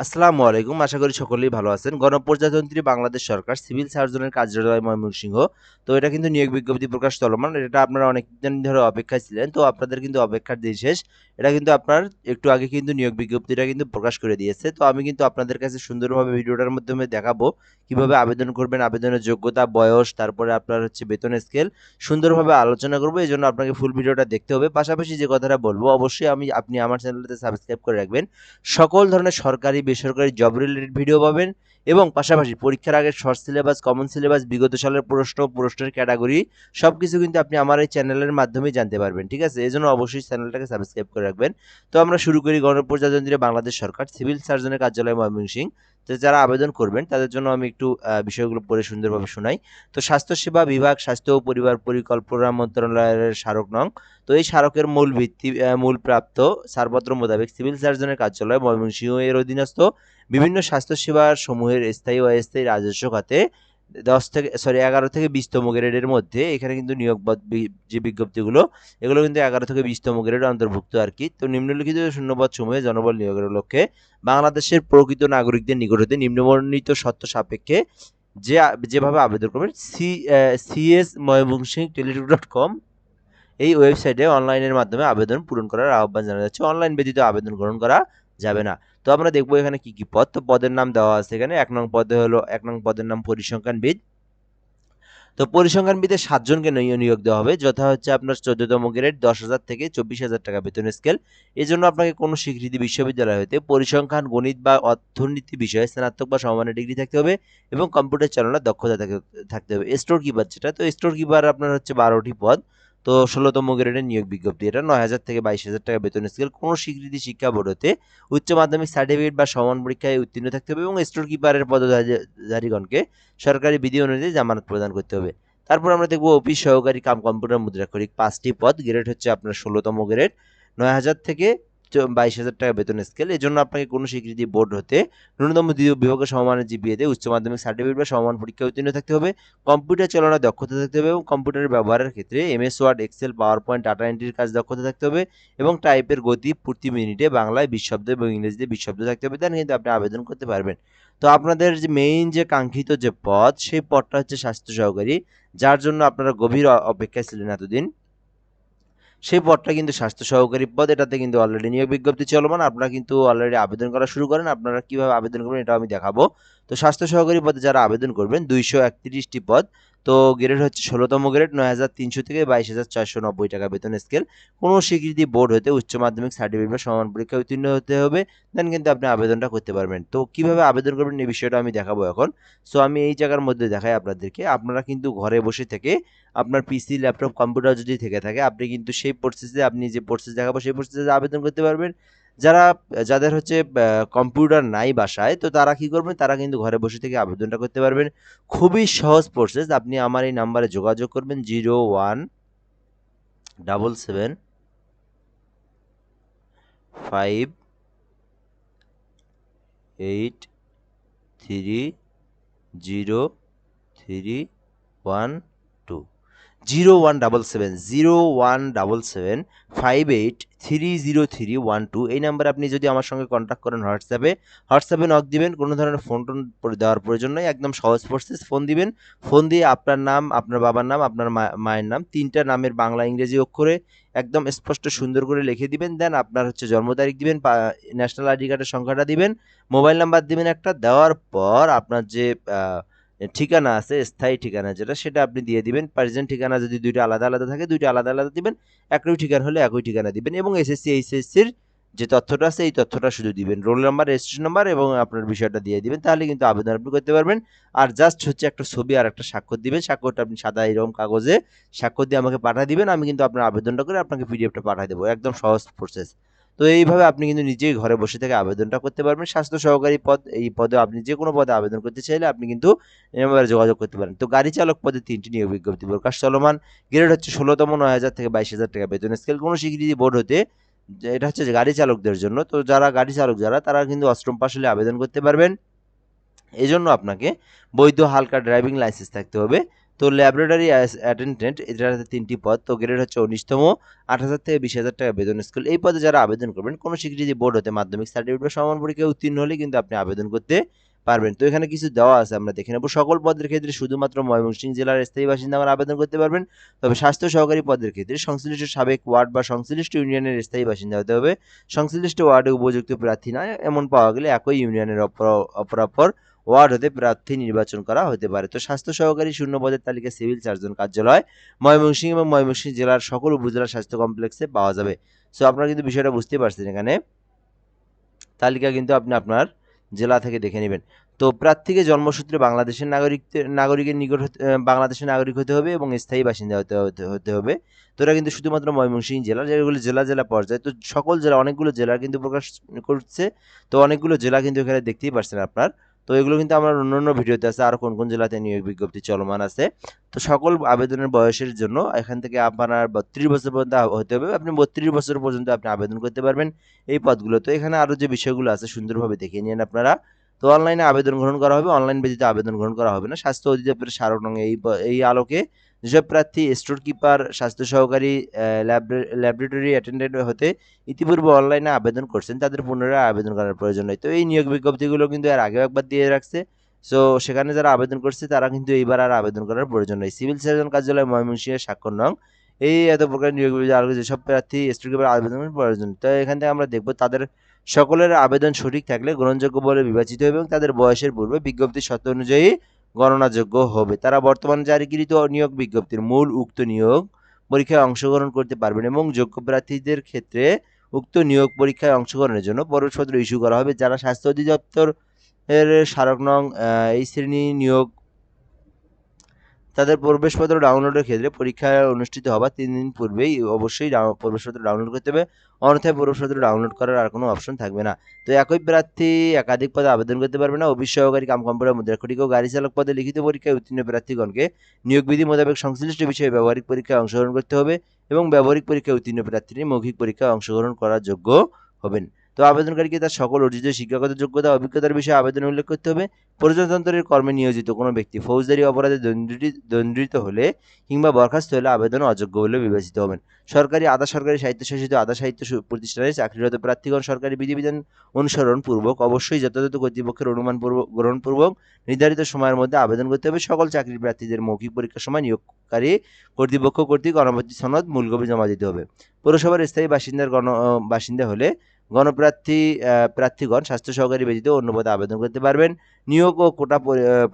আসসালামু আলাইকুম, আশা করি সকলেই ভালো আছেন। গণপ্রজাতন্ত্রী বাংলাদেশ সরকার, সিভিল সার্জনের কার্যালয় ময়মনসিংহ। তো এটা কিন্তু নিয়োগ বিজ্ঞপ্তি প্রকাশ চলমান, এটা আপনারা অনেকদিন ধরে অপেক্ষায় ছিলেন, তো আপনাদের কিন্তু অপেক্ষার দিন শেষ। এটা কিন্তু আপনার একটু আগে কিন্তু নিয়োগ বিজ্ঞপ্তিটা কিন্তু প্রকাশ করে দিয়েছে। তো আমি কিন্তু আপনাদের কাছে সুন্দরভাবে ভিডিওটার মাধ্যমে দেখাবো কীভাবে আবেদন করবেন, আবেদনের যোগ্যতা, বয়স, তারপরে আপনার হচ্ছে বেতন স্কেল সুন্দরভাবে আলোচনা করব, এই জন্য আপনাকে ফুল ভিডিওটা দেখতে হবে। পাশাপাশি যে কথাটা বলব, অবশ্যই আমি, আপনি আমার চ্যানেলটাতে সাবস্ক্রাইব করে রাখবেন। সকল ধরনের সরকারি বেসরকারি জব রিলেটেড ভিডিও পাবেন। এবং পাশাপাশি পরীক্ষার আগে শর্ট সিলেবাস কমন সিলেবাস বিগত সালের প্রশ্ন, প্রশ্নের ক্যাটাগরি সব কিছু কিন্তু আপনি আমার এই চ্যানেলের মাধ্যমেই জানতে পারবেন, ঠিক আছে? এই জন্য অবশ্যই চ্যানেলটাকে সাবস্ক্রাইব করে রাখবেন। তো আমরা শুরু করি গণপ্রজাতন্ত্রী বাংলাদেশ সরকার সিভিল সার্জনের কার্যালয় ময়মনসিংহ। তো যারা আবেদন করবেন, তাদের জন্য আমি একটু বিষয়গুলো পড়ে সুন্দরভাবে শোনাই। তো স্বাস্থ্যসেবা বিভাগ, স্বাস্থ্য ও পরিবার পরিকল্পনা মন্ত্রণালয়ের স্মারক নং। তো এই স্মারকের মূল ভিত্তি মূল প্রাপ্ত ছাড়পত্র মোতাবেক সিভিল সার্জনের কার্যালয় ময়মনসিংহ এর অধীনস্থ বিভিন্ন স্বাস্থ্যসেবা সমূহের স্থায়ী ও অস্থায়ী রাজস্ব খাতে দশ থেকে সরি এগারো থেকে বিশতম গ্রেডের মধ্যে এখানে কিন্তু নিয়োগ যে বিজ্ঞপ্তিগুলো, এগুলো কিন্তু এগারো থেকে বিশতম গ্রেড অন্তর্ভুক্ত আর কি তো নিম্নলিখিত শূন্যপদ সমূহে জনবল নিয়োগের লক্ষ্যে বাংলাদেশের প্রকৃত নাগরিকদের নিকট হতে নিম্নবর্ণিত শর্ত সাপেক্ষে যে যেভাবে আবেদন করবেন, C CS Mymensingh Teletalk dot com এই ওয়েবসাইটে অনলাইনের মাধ্যমে আবেদন পূরণ করার আহ্বান জানানো যাচ্ছে। অনলাইন ব্যতীত আবেদন গ্রহণ করা যাবে না। তো আমরা দেখব এখানে কি কি পদ? তো পদের নাম দেওয়া আছে এখানে। এক নং পদে হলো, এক নং পদের নাম পরিসংখ্যানবিদ। তো পরিসংখ্যানবিদে সাতজনকে নিয়- নিয়োগ দেওয়া হবে। যথা হচ্ছে আপনার চোদ্দতম গ্রেড, দশ হাজার থেকে চব্বিশ হাজার টাকা বেতন স্কেল এই জন্য আপনাকে কোনো স্বীকৃতি বিশ্ববিদ্যালয় হতে পরিসংখ্যান, গণিত বা অর্থনীতি বিষয়ে স্নাতক বা সমমানের ডিগ্রি থাকতে হবে এবং কম্পিউটার চালানোর দক্ষতা থাক- থাকতে হবে। স্টোর কিপার যেটা, তো স্টোর কিপার আপনার হচ্ছে বারোটি পদ। তো ষোলোতম গ্রেডের নিয়োগ বিজ্ঞপ্তি। এটা নয় হাজার থেকে বাইশ হাজার টাকা বেতন স্কেল কোনো স্বীকৃতি শিক্ষা বোর্ড হতে উচ্চ মাধ্যমিক সার্টিফিকেট বা সমান পরীক্ষায় উত্তীর্ণ থাকতে হবে এবং স্টোর কিপারের পদধারীগণকে সরকারি বিধি অনুযায়ী জামানত প্রদান করতে হবে। তারপর আমরা দেখব অফিস সহকারী কাম কম্পিউটার মুদ্রাক্ষরিক। পাঁচটি পদ। গ্রেড হচ্ছে আপনার ষোলোতম গ্রেড নয় হাজার থেকে বাইশ হাজার টাকা বেতন স্কেল এই জন্য আপনাকে কোনো স্বীকৃতি বোর্ড হতে ন্যূনতম দ্বিতীয় বিভাগের সমমানের জিপিএতে উচ্চ মাধ্যমিক সার্টিফিকেট বা সমান পরীক্ষায় উত্তীর্ণ থাকতে হবে। কম্পিউটার চালানোর দক্ষতা থাকতে হবে এবং কম্পিউটার ব্যবহারের ক্ষেত্রে MS Word Excel PowerPoint data এন্ট্রির কাজ দক্ষতা থাকতে হবে এবং টাইপের গতি প্রতি মিনিটে বাংলায় বিশ শব্দ এবং ইংরেজিতে বিশ শব্দ থাকতে হবে দেন কিন্তু আপনি আবেদন করতে পারবেন। তো আপনাদের যে মেইন যে কাঙ্ক্ষিত যে পদ সেই পদটা হচ্ছে স্বাস্থ্য সহকারী, যার জন্য আপনারা গভীর অপেক্ষায় ছিলেন এতদিন। সেই পদটা কিন্তু স্বাস্থ্য সহকারী পদ, এটাতে কিন্তু অলরেডি নিয়োগ বিজ্ঞপ্তি চলমান। আপনারা কিন্তু অলরেডি আবেদন করা শুরু করেন, আপনারা কীভাবে আবেদন করবেন এটা আমি দেখাবো। তো স্বাস্থ্য সহকারী পদে যারা আবেদন করবেন, দুইশো একত্রিশটি পদ তো গ্রেড হচ্ছে ষোলোতম গ্রেড নয় হাজার তিনশো থেকে বাইশ হাজার চারশো নব্বই টাকা বেতন স্কেল কোনো স্বীকৃতি বোর্ড হতে উচ্চ মাধ্যমিক সার্টিফিকেট বা সমান পরীক্ষা উত্তীর্ণ হতে হবে। দেন কিন্তু আপনি আবেদনটা করতে পারবেন। তো কীভাবে আবেদন করবেন এই বিষয়টা আমি দেখাবো এখন। সো আমি এই জায়গার মধ্যে দেখাই আপনাদেরকে। আপনারা কিন্তু ঘরে বসে থেকে আপনার পিসি ল্যাপটপ কম্পিউটার যদি থেকে থাকে, আপনি কিন্তু সেই প্রসেসে আপনি যে প্রসেস দেখাবো, সেই প্রসেসে আবেদন করতে পারবেন। যারা, যাদের হচ্ছে কম্পিউটার নাই বাসায়, তো তারা কি করবেন? তারা কিন্তু ঘরে বসে থেকে আবেদনটা করতে পারবেন। খুবই সহজ প্রসেস আপনি আমার এই নাম্বারে যোগাযোগ করবেন, zero one double seven five eight three zero three one zero one double seven zero one double seven five eight three zero three one two এই নাম্বারে আপনি যদি আমার সঙ্গে কন্ট্যাক্ট করেন হোয়াটসঅ্যাপে হোয়াটসঅ্যাপে নক দিবেন, কোনো ধরনের ফোন টোন দেওয়ার প্রয়োজন নেই, একদম সহজ প্রসেস ফোন দিবেন। ফোন দিয়ে আপনার নাম, আপনার বাবার নাম, আপনার মায়ের নাম, তিনটা নামের বাংলা, ইংরেজি অক্ষরে একদম স্পষ্ট সুন্দর করে লিখে দিবেন। দেন আপনার হচ্ছে জন্ম তারিখ দিবেন ন্যাশনাল আইডি কার্ডের সংখ্যাটা দিবেন মোবাইল নাম্বার দিবেন একটা, দেওয়ার পর আপনার যে ঠিকানা আছে, স্থায়ী ঠিকানা যেটা, সেটা আপনি দিয়ে দিবেন। প্রেজেন্ট ঠিকানা যদি দুইটা আলাদা আলাদা থাকে, দুইটা আলাদা আলাদা দিবেন। একই ঠিকানা হলে একই ঠিকানা দিবেন এবং এসএসসি এইচএসসির যে তথ্যটা আছে, এই তথ্যটা শুধু দিবেন। রোল নাম্বার রেজিস্ট্রেশন নাম্বার এবং আপনার বিষয়টা দিয়ে দিবেন, তাহলে কিন্তু আবেদন আপনি করতে পারবেন। আর জাস্ট হচ্ছে একটা ছবি আর একটা স্বাক্ষর দিবেন। স্বাক্ষরটা আপনি সাদা এরকম কাগজে স্বাক্ষর দিয়ে আমাকে পাঠিয়ে দিবেন। আমি কিন্তু আপনার আবেদনটা করে আপনাকে পিডিএফটা পাঠিয়ে দেবো। একদম সহজ প্রসেস তো এইভাবে আপনি কিন্তু নিজেই ঘরে বসে থেকে আবেদনটা করতে পারবেন। স্বাস্থ্য সহকারী পদ, এই পদে আপনি যে কোনো পদে আবেদন করতে চাইলে আপনি কিন্তু এভাবে যোগাযোগ করতে পারেন। তো গাড়ি চালক পদে তিনটি নিয়োগ বিজ্ঞপ্তি প্রকাশ চলমান। গ্রেড হচ্ছে ষোলোতম নয় হাজার থেকে বাইশ হাজার টাকা বেতন স্কেল কোনো স্বীকৃতি বোর্ড হতে এটা হচ্ছে গাড়ি চালকদের জন্য। তো যারা গাড়ি চালক যারা, তারা কিন্তু অষ্টম পাশ হলে আবেদন করতে পারবেন। এই জন্য আপনাকে বৈধ হালকা ড্রাইভিং লাইসেন্স থাকতে হবে। তো ল্যাবরেটরি অ্যাটেন্ডেন্ট এটাতে তিনটি পদ, তো গ্রেড হচ্ছে উনিশতম আট হাজার থেকে বিশ হাজার টাকা বেতন স্কুল এই পদে যারা আবেদন করবেন, কোনো স্বীকৃতি বোর্ড হতে মাধ্যমিক সার্টিফিকেট বা সমান পরীক্ষায় উত্তীর্ণ হলে কিন্তু আপনি আবেদন করতে পারবেন। তো এখানে কিছু দেওয়া আছে, আমরা দেখে নেব। সকল পদের ক্ষেত্রে শুধুমাত্র ময়মনসিংহ জেলার স্থায়ী বাসিন্দাগণ আবেদন করতে পারবেন। তবে স্বাস্থ্য সহকারী পদের ক্ষেত্রে সংশ্লিষ্ট সাবেক ওয়ার্ড বা সংশ্লিষ্ট ইউনিয়নের স্থায়ী বাসিন্দা হতে হবে। সংশ্লিষ্ট ওয়ার্ডে উপযুক্ত প্রার্থী নয় এমন পাওয়া গেলে একই ইউনিয়নের অপর- অপরাপর ওয়ার্ড হতে প্রার্থী নির্বাচন করা হতে পারে। তো স্বাস্থ্য সহকারী শূন্য পদের তালিকা সিভিল সার্জন কার্যালয়, ময়মনসিংহ এবং ময়মনসিংহ জেলার সকল উপজেলা স্বাস্থ্য কমপ্লেক্সে পাওয়া যাবে। সো আপনারা কিন্তু বিষয়টা বুঝতে পারছেন এখানে। তালিকা কিন্তু আপনি আপনার জেলা থেকে দেখে নেবেন। তো প্রার্থীকে জন্মসূত্রে বাংলাদেশের নাগরিক, নাগরিকের নিকট বাংলাদেশের নাগরিক হতে হবে এবং স্থায়ী বাসিন্দা হতে, হতে- হবে। তো এটা কিন্তু শুধুমাত্র ময়মনসিংহ জেলা, যেগুলো জেলা জেলা পর্যায়ে। তো সকল জেলা, অনেকগুলো জেলা কিন্তু প্রকাশ করছে। তো অনেকগুলো জেলা কিন্তু এখানে দেখতেই পারছেন আপনার। তো এগুলো কিন্তু আমার অন্য অন্য ভিডিওতে আছে, আর কোন কোন জেলাতে নিয়োগ বিজ্ঞপ্তি চলমান আছে। তো সকল আবেদনের বয়সের জন্য এখান থেকে আপনার বত্রিশ বছর পর্যন্ত হতে হবে, আপনি বত্রিশ বছর পর্যন্ত আপনি আবেদন করতে পারবেন এই পদগুলো। তো এখানে আরও যে বিষয়গুলো আছে সুন্দরভাবে দেখে নিন আপনারা। তো অনলাইনে আবেদন গ্রহণ করা হবে, অনলাইন ব্যতীত আবেদন গ্রহণ করা হবে না। স্বাস্থ্য অধিদপ্তরের নং এই এই আলোকে যেসব প্রার্থী, স্টোর কিপার, স্বাস্থ্য সহকারী ল্যাবরেটরি অ্যাটেন্ডেন্ট হতে ইতিপূর্বে অনলাইনে আবেদন করছেন, তাদের পুনরায় আবেদন করার প্রয়োজন নেই। তো এই নিয়োগ বিজ্ঞপ্তিগুলো কিন্তু এর আগেও একবার দিয়ে রাখছে। সো সেখানে যারা আবেদন করছে, তারা কিন্তু এইবার আর আবেদন করার প্রয়োজন নেই। সিভিল সার্জন কার্যালয় ময়মনসিংহের স্বাক্ষর নং এই এত প্রকার নিয়োগ বিজ্ঞপ্তি আলোকে যেসব প্রার্থী স্টোর কিপার আবেদন প্রয়োজন। তো এখান থেকে আমরা দেখব তাদের সকলের আবেদন সঠিক থাকলে গ্রহণযোগ্য বলে বিবেচিত হবে এবং তাদের বয়সের পূর্বে বিজ্ঞপ্তির শর্ত অনুযায়ী গণনাযোগ্য হবে। তারা বর্তমানে জারিকৃত নিয়োগ বিজ্ঞপ্তির মূল উক্ত নিয়োগ পরীক্ষায় অংশগ্রহণ করতে পারবেন এবং যোগ্য প্রার্থীদের ক্ষেত্রে উক্ত নিয়োগ পরীক্ষায় অংশগ্রহণের জন্য প্রবেশপত্র ইস্যু করা হবে। যারা স্বাস্থ্য অধিদপ্তর এর স্মারক নং এই শ্রেণি নিয়োগ তাদের প্রবেশপত্র ডাউনলোডের ক্ষেত্রে পরীক্ষা অনুষ্ঠিত হবার তিন দিন পূর্বেই অবশ্যই প্রবেশপত্র ডাউনলোড করতে হবে। অন্যথায় প্রবেশপত্র ডাউনলোড করার আর কোনো অপশন থাকবে না। তো একই প্রার্থী একাধিক পদে আবেদন করতে পারবে না। অফিস সহকারী কাম কম্পিউটার মুদ্রাক্ষরিক ও গাড়ি চালক পদে লিখিত পরীক্ষায় উত্তীর্ণ প্রার্থীগণকে নিয়োগ বিধি মোতাবেক সংশ্লিষ্ট বিষয়ে ব্যবহারিক পরীক্ষায় অংশগ্রহণ করতে হবে এবং ব্যবহারিক পরীক্ষায় উত্তীর্ণ প্রার্থীরা মৌখিক পরীক্ষায় অংশগ্রহণ করার যোগ্য হবেন। তো আবেদনকারীকে তার সকল অর্জিত শিক্ষাগত যোগ্যতা, অভিজ্ঞতার বিষয়ে আবেদন উল্লেখ করতে হবে। প্রজাতন্ত্রের কর্মে নিয়োজিত কোনো ব্যক্তি ফৌজদারি অপরাধে দণ্ডিত হলে কিংবা বরখাস্ত হলে আবেদন অযোগ্য বলে বিবেচিত হবেন। সরকারি, আধা সরকারি স্বায়ত্তশাসিত, আধা সাহিত্য প্রতিষ্ঠানে চাকরিরত প্রার্থীগণ সরকারি বিধিবিধান অনুসরণ পূর্বক অবশ্যই যথাযথ কর্তৃপক্ষের অনুমান পূর্বক গ্রহণপূর্বক নির্ধারিত সময়ের মধ্যে আবেদন করতে হবে। সকল চাকরি প্রার্থীদের মৌখিক পরীক্ষার সময় নিয়োগকারী কর্তৃপক্ষ কর্তৃক অনুমতি সনদ মূলকপি জমা দিতে হবে। পৌরসভার স্থায়ী বাসিন্দার গণ, বাসিন্দা হলে গণপ্রার্থী প্রার্থীগণ স্বাস্থ্য সহকারী ব্যতীত অন্য পদে আবেদন করতে পারবেন। নিয়োগ ও কোটা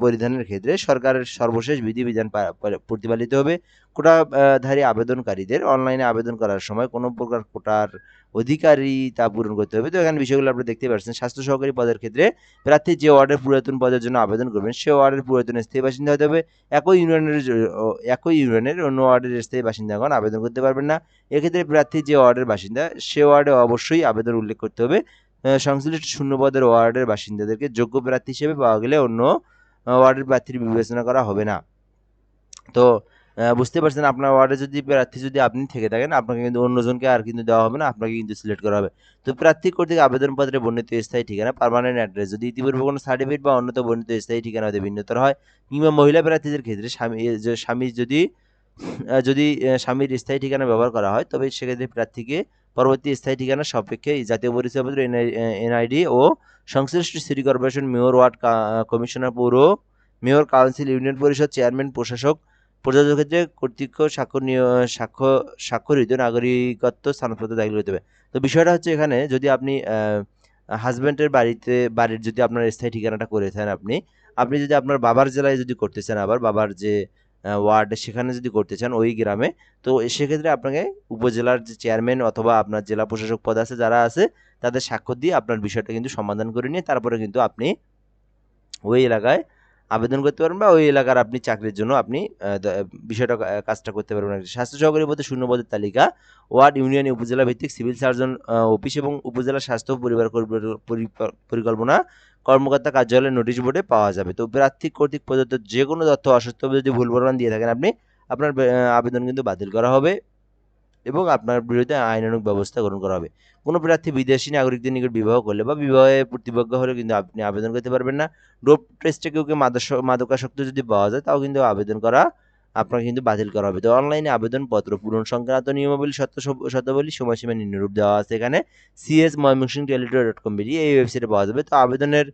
পরিধানের ক্ষেত্রে সরকারের সর্বশেষ বিধিবিধান প্রতিপালিত হবে। কোটাধারী আবেদনকারীদের অনলাইনে আবেদন করার সময় কোনো প্রকার কোটার অধিকারী তা পূরণ করতে হবে। তো এখানে বিষয়গুলো আপনি দেখতে পাচ্ছেন, স্বাস্থ্য সহকারী পদের ক্ষেত্রে প্রার্থী যে ওয়ার্ডের পুরাতন পদের জন্য আবেদন করবেন, সে ওয়ার্ডের পুরাতন স্থায়ী বাসিন্দা হতে হবে। একই ইউনিয়নের একই ইউনিয়নের অন্য ওয়ার্ডের স্থায়ী বাসিন্দাগণ আবেদন করতে পারবেন না। এক্ষেত্রে প্রার্থী যে ওয়ার্ডের বাসিন্দা, সে ওয়ার্ডে অবশ্যই আবেদন উল্লেখ করতে হবে। সংশ্লিষ্ট শূন্য পদের ওয়ার্ডের বাসিন্দাদেরকে যোগ্য প্রার্থী হিসেবে পাওয়া গেলে অন্য ওয়ার্ডের প্রার্থীর বিবেচনা করা হবে না। তো বুঝতে পারছেন, আপনার ওয়ার্ডে যদি প্রার্থী যদি আপনি থেকে থাকেন, আপনাকে কিন্তু অন্যজনকে আর কিন্তু দেওয়া হবে না, আপনাকে কিন্তু সিলেক্ট করা হবে। তো প্রার্থী কর্তৃক আবেদনপত্রে বর্ণিত স্থায়ী ঠিকানা পারমানেন্ট অ্যাড্রেস যদি ইতিপূর্বে কোনো সার্টিফিকেট বা অন্যত বর্ণিত স্থায়ী ঠিকানা হতে ভিন্নতর হয়, কিংবা মহিলা প্রার্থীদের ক্ষেত্রে স্বামী স্বামী যদি যদি স্বামীর স্থায়ী ঠিকানা ব্যবহার করা হয়, তবে সেক্ষেত্রে প্রার্থীকে পরবর্তী স্থায়ী ঠিকানা সাপেক্ষে জাতীয় পরিচয়পত্র এনআইডি ও সংশ্লিষ্ট city corporation mayor ward commissioner, পৌর মেয়র কাউন্সিল ইউনিয়ন পরিষদ চেয়ারম্যান, প্রশাসক প্রযোজক ক্ষেত্রে কর্তৃক স্বাক্ষর সাক্ষ্য স্বাক্ষরিত নাগরিকত্ব স্থানপত্র দাখিল করতে হবে। তো বিষয়টা হচ্ছে এখানে যদি আপনি হাজব্যান্ডের বাড়িতে, বাড়ির যদি আপনার স্থায়ী ঠিকানাটা করে থাকেন আপনি আপনি যদি আপনার বাবার জেলায় যদি করতে চান আবার, বাবার যে ওয়ার্ড সেখানে যদি করতে চান ওই গ্রামে, তো সেক্ষেত্রে আপনাকে উপজেলার যে চেয়ারম্যান অথবা আপনার জেলা প্রশাসক পদ আছে যারা আছে, তাদের স্বাক্ষর দিয়ে আপনার বিষয়টা কিন্তু সমাধান করে নিয়ে, তারপরে কিন্তু আপনি ওই এলাকায় আবেদন করতে পারবেন বা ওই এলাকার আপনি চাকরির জন্য আপনি বিষয়টা কাজটা করতে পারবেন। স্বাস্থ্য সহকারী পদে শূন্য পদের তালিকা, ওয়ার্ড ইউনিয়ন, উপজেলা ভিত্তিক সিভিল সার্জন অফিস এবং উপজেলা স্বাস্থ্য পরিবার পরি- পরিকল্পনা কর্মকর্তা কার্যালয়ের নোটিশ বোর্ডে পাওয়া যাবে তো প্রার্থী কর্তৃক প্রদত্ত যে কোনো তথ্য অসত্য যদি ভুল প্রমাণ দিয়ে থাকেন আপনি, আপনার আবেদন কিন্তু বাতিল করা হবে এবং আপনার বিরুদ্ধে আইনানুগ ব্যবস্থা গ্রহণ করা হবে। কোনো প্রার্থী বিদেশি নাগরিকদের নিকট বিবাহ করলে বা বিবাহে প্রতিপক্ষ হলে কিন্তু আপনি আবেদন করতে পারবেন না। ডোপ টেস্টে কেউ কেউ মাদক মাদকাসক্ত যদি পাওয়া যায়, তাও কিন্তু আবেদন করা আপনাকে কিন্তু বাতিল করা হবে। তো অনলাইনে আবেদনপত্র, পূরণ সংক্রান্ত নিয়মাবলী সত্য শর্তাবলী, সময়সীমা নিম্নরূপ দেওয়া আছে এখানে। CS Mymensingh Teletalk dot com BD এই ওয়েবসাইটে পাওয়া যাবে। তো আবেদনের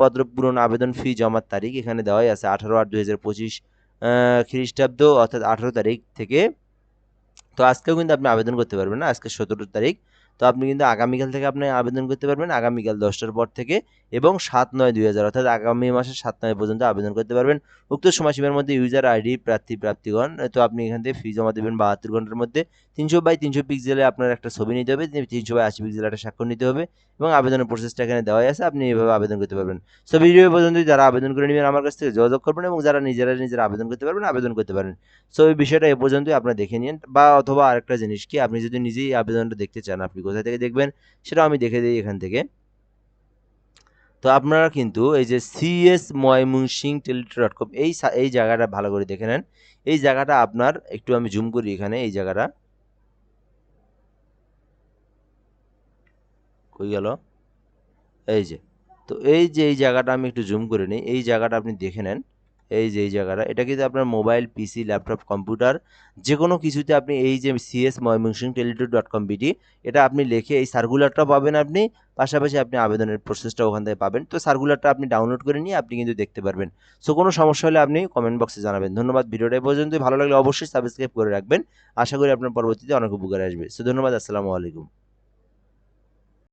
পত্র, পূরণ, আবেদন ফি জমার তারিখ এখানে দেওয়াই আছে। আঠারো আট দু হাজার পঁচিশ খ্রিস্টাব্দ, অর্থাৎ আঠারো তারিখ থেকে তো আজকেও কিন্তু আপনি আবেদন করতে পারবেন না আজকে সতেরো তারিখ। তো আপনি কিন্তু আগামীকাল থেকে আপনি আবেদন করতে পারবেন, আগামীকাল দশটার পর থেকে এবং সাত নয় দুই হাজার, অর্থাৎ আগামী মাসের সাত নয় পর্যন্ত আবেদন করতে পারবেন। উক্ত সময়সীমার মধ্যে ইউজার আইডি প্রার্থী, প্রাপ্তিগণ তো আপনি এখান থেকে ফি জমা দেবেন বাহাত্তর ঘণ্টার মধ্যে। তিনশো বাই তিনশো পিক্সেলে আপনার একটা ছবি নিতে হবে তিনশো বাই আশি পিক্সেলে একটা স্বাক্ষর নিতে হবে এবং আবেদনের প্রসেসটা এখানে দেওয়াই আছে, আপনি এইভাবে আবেদন করতে পারবেন। সো ভিডিও পর্যন্ত যারা আবেদন করে নেবেন আমার কাছ থেকে যোগাযোগ করবেন এবং যারা নিজেরা নিজেরা আবেদন করতে পারবেন, আবেদন করতে পারেন। সো এই বিষয়টা এ পর্যন্তই, আপনারা দেখে নিন বা অথবা আরেকটা জিনিস কি, আপনি যদি নিজেই আবেদনটা দেখতে চান, আপনি কোথা থেকে দেখবেন, সেটাও আমি দেখে দিই এখান থেকে। তো আপনারা কিন্তু এই যে CS Mymensingh Teletalk dot com এই এই জায়গাটা ভালো করে দেখে নেন। এই জায়গাটা আপনার, একটু আমি জুম করি এখানে, এই জায়গাটা। কই গেল? এই যে, তো এই যে, এই জায়গাটা আমি একটু জুম করে নিই। এই জায়গাটা আপনি দেখে নেন। এই যে, এই জায়গাটা, এটা কিন্তু আপনার মোবাইল পিসি ল্যাপটপ কম্পিউটার যে কোনো কিছুতে আপনি এই যে CS Mymensingh Teletalk dot com BD এটা আপনি লিখে এই সার্কুলারটা পাবেন আপনি, পাশাপাশি আপনি আবেদনের প্রসেসটা ওখান থেকে পাবেন। তো সার্কুলারটা আপনি ডাউনলোড করে নিয়ে আপনি কিন্তু দেখতে পারবেন। সো কোনো সমস্যা হলে আপনি কমেন্ট বক্সে জানাবেন। ধন্যবাদ ভিডিওটা পর্যন্ত ভালো লাগলে অবশ্যই সাবস্ক্রাইব করে রাখবেন। আশা করি আপনার পরবর্তীতে অনেক উপকার আসবে। সো ধন্যবাদ। আসসালামু আলাইকুম।